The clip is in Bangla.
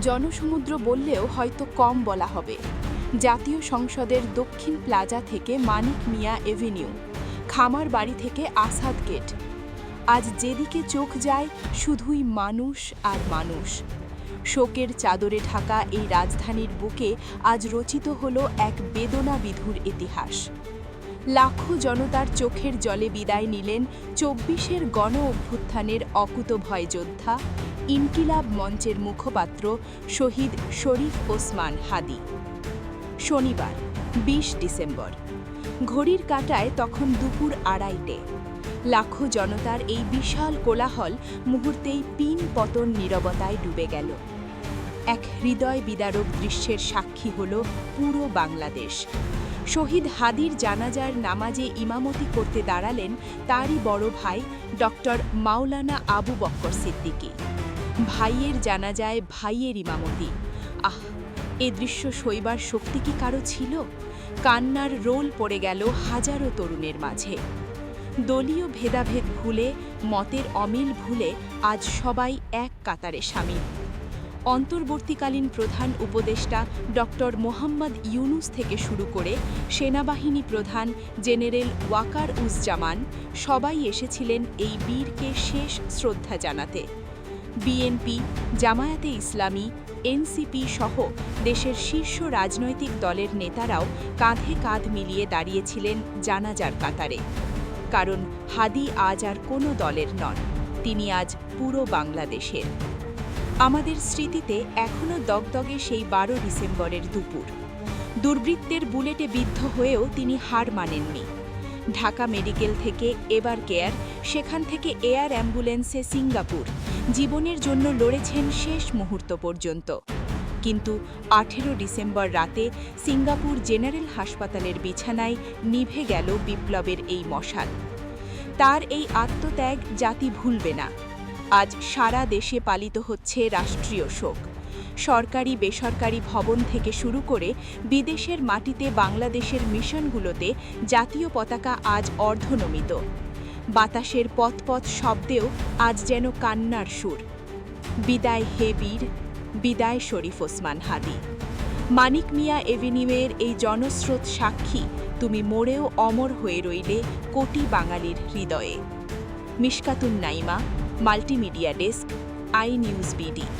জনসমুদ্র বললেও হয়তো কম বলা হবে। জাতীয় সংসদের দক্ষিণ প্লাজা থেকে মানিক মিয়া এভিনিউ, খামার বাড়ি থেকে আসাদ গেট। আজ যেদিকে চোখ যায়, শুধুই মানুষ আর মানুষ। শোকের চাদরে ঢাকা এই রাজধানীর বুকে আজ রচিত হল এক বেদনা বিধুর ইতিহাস। লাখো জনতার চোখের জলে বিদায় নিলেন চব্বিশের গণ অভ্যুত্থানের অকুতভয় যোদ্ধা ইনকিলাব মঞ্চের মুখপাত্র শহীদ শরীফ ওসমান হাদি। শনিবার, বিশ ডিসেম্বর। ঘড়ির কাঁটায় তখন দুপুর আড়াইটে। লাখো জনতার এই বিশাল কোলাহল মুহূর্তেই পিন পতন নীরবতায় ডুবে গেল। এক হৃদয় বিদারক দৃশ্যের সাক্ষী হল পুরো বাংলাদেশ। শহীদ হাদির জানাজার নামাজে ইমামতি করতে দাঁড়ালেন তারই বড় ভাই ডক্টর মাওলানা আবু বক্কর সিদ্দিকী। ভাইয়ের জানাজায় ভাইয়ের ইমামতি আহ, এ দৃশ্য সইবার শক্তি কি কারও ছিল? কান্নার রোল পড়ে গেল হাজারো তরুণের মাঝে। দলীয় ভেদাভেদ ভুলে, মতের অমিল ভুলে আজ সবাই এক কাতারে সামিল। অন্তর্বর্তীকালীন প্রধান উপদেষ্টা ডক্টর মোহাম্মদ ইউনুস থেকে শুরু করে সেনাবাহিনী প্রধান জেনারেল ওয়াকার উজ্জামান সবাই এসেছিলেন এই বীরকে শেষ শ্রদ্ধা জানাতে। বিএনপি, জামায়াতে ইসলামী, এনসিপি সহ দেশের শীর্ষ রাজনৈতিক দলের নেতারাও কাঁধে কাঁধ মিলিয়ে দাঁড়িয়েছিলেন জানাজার কাতারে। কারণ হাদি আজ আর কোনো দলের নন, তিনি আজ পুরো বাংলাদেশের। আমাদের স্মৃতিতে এখনও দগদগে সেই বারো ডিসেম্বরের দুপুর। দুর্বৃত্তের বুলেটে বিদ্ধ হয়েও তিনি হার মানেননি। ঢাকা মেডিকেল থেকে এবার কেয়ার, সেখান থেকে এয়ার অ্যাম্বুলেন্সে সিঙ্গাপুর। জীবনের জন্য লড়েছেন শেষ মুহূর্ত পর্যন্ত। কিন্তু আঠেরো ডিসেম্বর রাতে সিঙ্গাপুর জেনারেল হাসপাতালের বিছানায় নিভে গেল বিপ্লবের এই মশাল। তার এই আত্মত্যাগ জাতি ভুলবে না। আজ সারা দেশে পালিত হচ্ছে রাষ্ট্রীয় শোক। সরকারি বেসরকারি ভবন থেকে শুরু করে বিদেশের মাটিতে বাংলাদেশের মিশনগুলোতে জাতীয় পতাকা আজ অর্ধনমিত। বাতাসের পথপথ শব্দেও আজ যেন কান্নার সুর। বিদায় হে বীর, বিদায় শরীফ ওসমান হাদি। মানিক মিয়া এভিনিউয়ের এই জনস্রোত সাক্ষী তুমি মোড়েও অমর হয়ে রইলে কোটি বাঙালির হৃদয়ে। Mishkatun Naima, multimedia desk, I news BD.